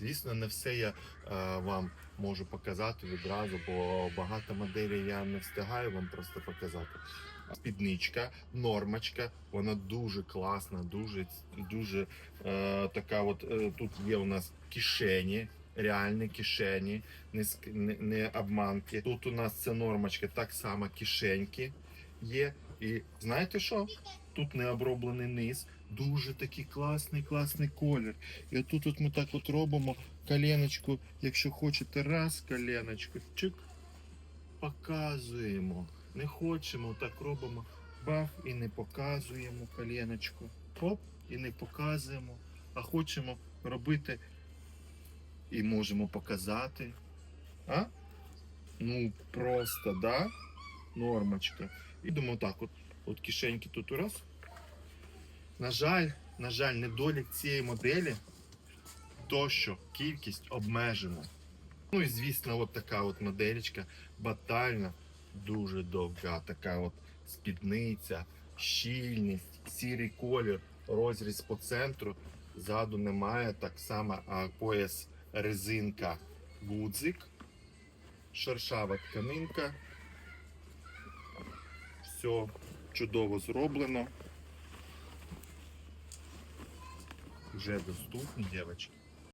Звісно, не все я е, вам можу показати відразу, бо багато моделей я не встигаю вам просто показати. Спідничка, нормочка, вона дуже класна, дуже, дуже е, така. От е, тут є у нас кишені, реальні кишені, не, не, не обманки. Тут у нас ця нормочка, так само кишеньки є. І знаєте що? Тут не оброблений низ. Дуже такий класний, класний колір. І отут от ми так от робимо коленочку, якщо хочете, раз коленочку, чик, показуємо. Не хочемо, так робимо. Баф і не показуємо коленочку. Хоп, і не показуємо. А хочемо робити і можемо показати. А? Ну, просто, да? Нормочка. Ідемо так, от, от кишеньки тут раз. На жаль, на жаль, недолік цієї моделі то, що кількість обмежена. Ну і звісно, от така от моделечка батальна, дуже довга, така от спідниця, щільність, сірий колір, розріз по центру. Ззаду немає так само, а пояс резинка гудзик, шершава тканинка. Все чудово зроблено. Вже доступні, дівчатки.